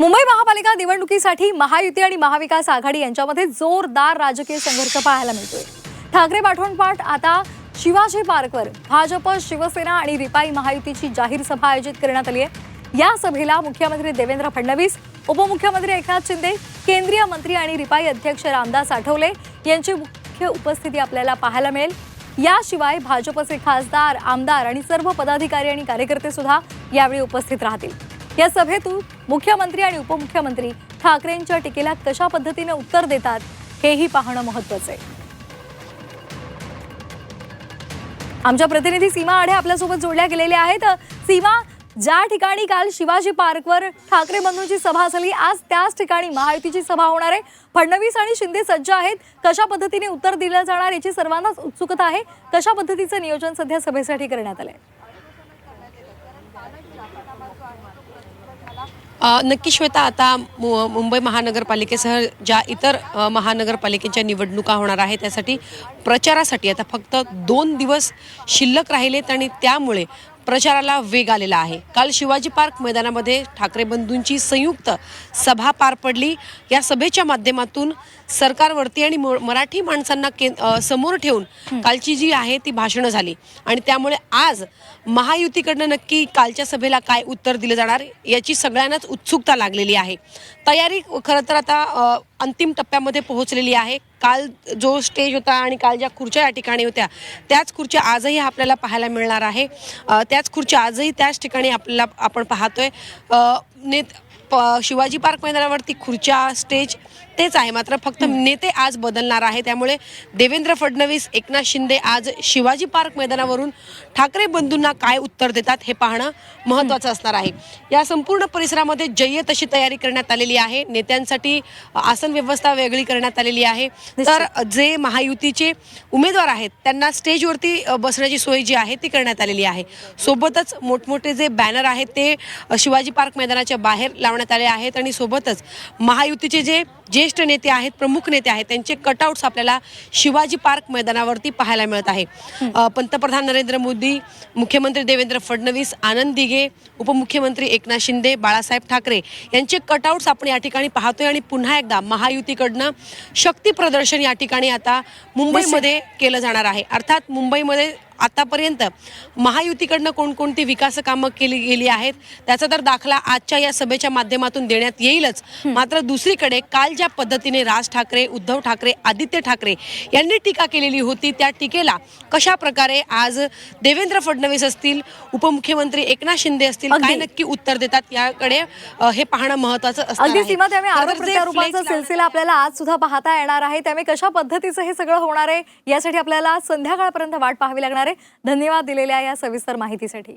मुंबई महापालिका निवडणुकीसाठी महायुती आणि महाविकास आघाडी यांच्यामध्ये जोरदार राजकीय संघर्ष पाहायला मिळतोय. ठाकरे पाठोपाठ आता शिवाजी पार्कवर भाजप शिवसेना आणि रिपाई महायुतीची जाहीर सभा आयोजित करण्यात आली आहे. या सभेला मुख्यमंत्री देवेंद्र फडणवीस उपमुख्यमंत्री एकनाथ शिंदे केंद्रीय मंत्री आणि रिपाई अध्यक्ष रामदास आठवले यांची मुख्य उपस्थिती आपल्याला पाहायला मिळेल. याशिवाय भाजपचे खासदार आमदार आणि सर्व पदाधिकारी आणि कार्यकर्ते सुद्धा यावेळी उपस्थित राहतील. या सभेतून मुख्यमंत्री आणि उपमुख्यमंत्री ठाकरेंच्या टीकेला कशा पद्धतीने उत्तर देतात हेही पाहणं महत्वाचं आहे. आमच्या प्रतिनिधी सीमा आढे आपल्यासोबत जोडल्या गेलेल्या आहेत. सीमा ज्या ठिकाणी काल शिवाजी पार्कवर ठाकरे बंधूंची सभा झाली आज त्याच ठिकाणी महायुतीची सभा होणार आहे. फडणवीस आणि शिंदे सज्ज आहेत. कशा पद्धतीने उत्तर दिलं जाणार याची सर्वांनाच उत्सुकता आहे. कशा पद्धतीचं नियोजन सध्या सभेसाठी करण्यात आलंय? आहे नक्की श्वेता आता मु- मुंबई महानगरपालिकेसह ज्या इतर महानगरपालिकेच्या निवडणुका होणार आहेत त्यासाठी प्रचारासाठी आता फक्त दोन दिवस शिल्लक राहिलेत आणि त्यामुळे प्रचाराला वेग आलेला आहे. काल शिवाजी पार्क मैदानामध्ये ठाकरे बंधूंची संयुक्त सभा पार पडली. या सभेच्या माध्यमातून सरकारवरती आणि मराठी माणसांना के समोर ठेवून कालची जी आहे ती भाषणं झाली. आणि त्यामुळे आज महायुतीकडनं नक्की कालच्या सभेला काय उत्तर दिलं जाणार याची सगळ्यांनाच उत्सुकता लागलेली आहे. तयारी खरं तर आता अंतिम टप्प्यामध्ये पोहोचलेली आहे. काल जो स्टेज होता आणि काल ज्या खुर्च्या या ठिकाणी होत्या त्याच खुर्च्या आजही आपल्याला पाहायला मिळणार आहे. त्याच खुर्च्या आजही त्याच ठिकाणी आपल्याला आपण पाहतोय. अ, नेत प शिवाजी पार्क मैदानावरती खुर्च्या स्टेज तेच आहे. मात्र फक्त नेते आज बदलणार आहे त्यामुळे देवेंद्र फडणवीस एकनाथ शिंदे आज शिवाजी पार्क मैदानावरून ठाकरे बंधूंना काय उत्तर देतात हे पाहणं महत्त्वाचं असणार आहे. या संपूर्ण परिसरामध्ये जय्य तशी तयारी करण्यात आलेली आहे. नेत्यांसाठी आसन व्यवस्था वेगळी करण्यात आलेली आहे. तर जे महायुतीचे उमेदवार आहेत त्यांना स्टेजवरती बसण्याची सोय जी आहे ती करण्यात आलेली आहे. सोबतच मोठमोठे जे बॅनर आहेत ते शिवाजी पार्क मैदानाच्या बाहेर लावण्यात आले आहेत आणि सोबतच महायुतीचे जे ज्येष्ठ नेते आहेत प्रमुख नेते आहेत त्यांचे कटआउट्स आपल्याला शिवाजी पार्क मैदानावरती पाहायला मिळत आहे. पंतप्रधान नरेंद्र मोदी मुख्यमंत्री देवेंद्र फडणवीस आनंद दिघे उपमुख्यमंत्री एकनाथ शिंदे बाळासाहेब ठाकरे यांचे कटआउट्स आपण या ठिकाणी पाहतोय आणि पुन्हा एकदा महायुतीकडनं शक्ती प्रदर्शन या ठिकाणी आता मुंबईमध्ये केलं जाणार आहे. अर्थात मुंबईमध्ये आतापर्यंत महायुतीकडनं कोणकोणती विकास कामं केली गेली आहेत त्याचा तर दाखला आजच्या या सभेच्या माध्यमातून देण्यात येईलच. मात्र दुसरीकडे काल ज्या पद्धतीने राज ठाकरे उद्धव ठाकरे आदित्य ठाकरे यांनी टीका केलेली होती त्या टीकेला कशा प्रकारे आज देवेंद्र फडणवीस असतील उपमुख्यमंत्री एकनाथ शिंदे असतील. काय नक्की उत्तर देतात याकडे हे पाहणं महत्वाचं सिलसिला आपल्याला आज सुद्धा पाहता येणार आहे. त्यामुळे कशा पद्धतीचं हे सगळं होणार आहे यासाठी आपल्याला संध्याकाळपर्यंत वाट पाहावी लागणार प्रकारे धन्यवाद दिलेल्या या सविस्तर माहितीसाठी.